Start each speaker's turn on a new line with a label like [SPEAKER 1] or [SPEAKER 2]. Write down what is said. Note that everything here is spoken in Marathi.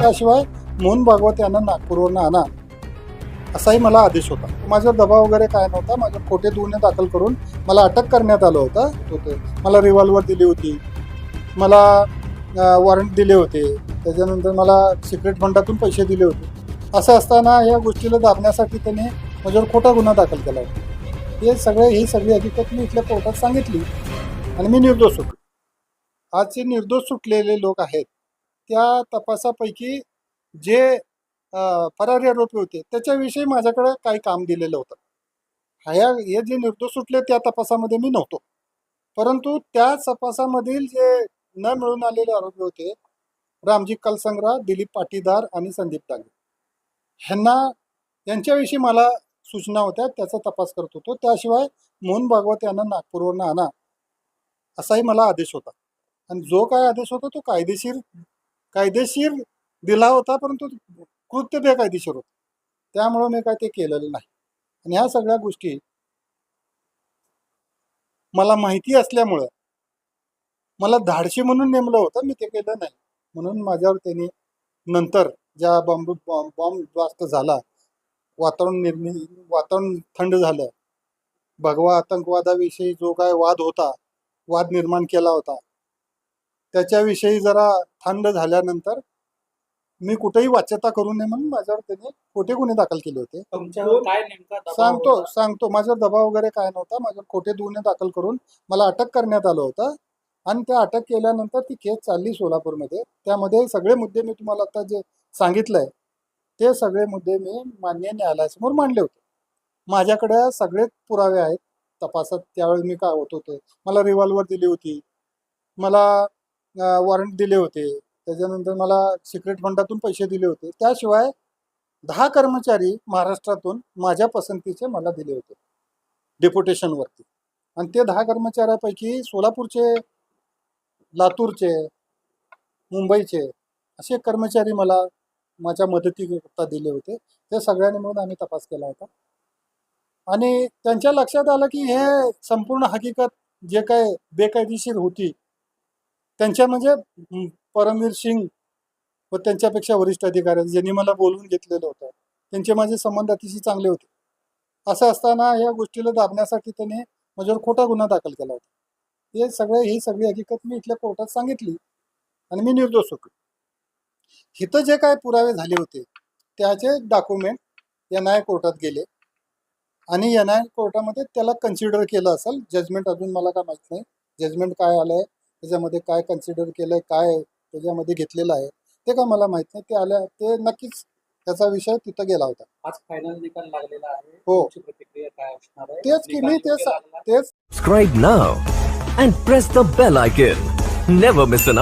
[SPEAKER 1] त्याशिवाय मोहन भागवत यांना नागपूरवरून आणा असाही मला आदेश होता. माझा दबाव वगैरे काय नव्हता. माझ्या खोटे गुन्हे दाखल करून मला अटक करण्यात आलं होतं. होते मला रिव्हॉल्वर दिली होती. मला वॉरंट दिले होते. त्याच्यानंतर मला सिक्रेट फंडातून पैसे दिले होते. असं असताना या गोष्टीला दाबण्यासाठी त्यांनी माझ्यावर खोटा गुन्हा दाखल केला होता. हे सगळे ही सगळी हकीकत मी इथल्या कोर्टात सांगितली. आणि मी निर्दोष सुटलो. आज जे निर्दोष सुटलेले लोक आहेत त्या तपासापैकी जे फरारी आरोपी होते त्याच्याविषयी माझ्याकडे काही काम दिलेलं होतं. ह्या हे जे निर्दोष सुटले त्या तपासामध्ये मी नव्हतो. परंतु त्या तपासामधील जे न मिळून आलेले आरोपी होते रामजी कलसंग्रा दिलीप पाटीदार आणि संदीप डांगे ह्यांना यांच्याविषयी मला सूचना होत्या त्याचा तपास करत होतो. त्याशिवाय मोहन भागवत यांना नागपूरवरून आणा असाही मला आदेश होता. आणि जो काय आदेश होता तो कायदेशीर कायदेशीर दिला होता परंतु कृत्य बेकायदेशीर होतं. त्यामुळं मी काय ते केलेलं नाही. आणि ह्या सगळ्या गोष्टी मला माहिती असल्यामुळं मला धाडशी म्हणून नेमलं होतं मी ते केलं नाही. म्हणून माझ्यावर त्यांनी नंतर ज्या बॉम्ब बॉम्ब बॉम्ब ब्लास्ट झाला वातावरण निर्मि वातावरण थंड झालं. भगवा आतंकवादाविषयी जो काय वाद होता वाद निर्माण केला होता त्याच्याविषयी जरा थंड झाल्यानंतर मी कुठेही वाच्यता करू नये म्हणून माझ्यावर त्यांनी खोटे गुन्हे दाखल केले होते. सांगतो? सांगतो. माझ्यावर दबाव वगैरे काय नव्हता. माझ्यावर खोटे गुन्हे दाखल करून मला अटक करण्यात आलं होतं. आणि त्या अटक केल्यानंतर ती केस चालली सोलापूरमध्ये. त्यामध्ये सगळे मुद्दे मी तुम्हाला आता जे सांगितलंय ते सगळे मुद्दे मी मान्य न्यायालयासमोर मांडले होते. माझ्याकडे सगळे पुरावे आहेत. तपासात त्यावेळी मी काय होत होते? मला रिव्हॉल्वर दिली होती. मला वॉरंट दिले होते. त्याच्यानंतर मला सिक्रेट फंडातून पैसे दिले होते. त्याशिवाय दहा कर्मचारी महाराष्ट्रातून माझ्या पसंतीचे मला दिले होते. डेप्युटेशनवरती आणि ते दहा कर्मचाऱ्यापैकी सोलापूरचे लातूरचे मुंबईचे असे कर्मचारी मला माझ्या मदतीकरता दिले होते. ते सगळ्यांनी म्हणून आम्ही तपास केला होता. आणि त्यांच्या लक्षात आलं की हे संपूर्ण हकीकत जे काय बेकायदेशीर होती त्यांच्या म्हणजे परमवीर सिंग व त्यांच्यापेक्षा वरिष्ठ अधिकारी ज्यांनी मला बोलवून घेतलेलं होतं त्यांचे माझे संबंध अतिशय चांगले होते. असं असताना या गोष्टीला दाबण्यासाठी त्यांनी माझ्यावर खोटा गुन्हा दाखल केला होता. हे सगळे ही सगळी हकीकत मी इथल्या कोर्टात सांगितली आणि मी निर्दोष होतो. इथं जे काय पुरावे झाले होते त्याचे डॉक्युमेंट एन आय कोर्टात गेले आणि एन आय कोर्टामध्ये त्याला कन्सिडर केलं असेल जजमेंट अजून मला काय माहीत नाही जजमेंट काय आलंय त्याच्यामध्ये काय कन्सिडर केलंय काय त्याच्यामध्ये घेतलेलं आहे ते काय मला माहीत नाही ते आल्या ते नक्कीच त्याचा विषय तिथं गेला होता
[SPEAKER 2] आज फायनल निकाल लागलेला आहे
[SPEAKER 1] हो.
[SPEAKER 2] तुमची प्रतिक्रिया काय असणार आहे
[SPEAKER 1] तेच की मी
[SPEAKER 2] निकाल
[SPEAKER 1] तेच
[SPEAKER 2] लागला?
[SPEAKER 1] तेच
[SPEAKER 3] Subscribe now and press the bell icon. Never miss an update.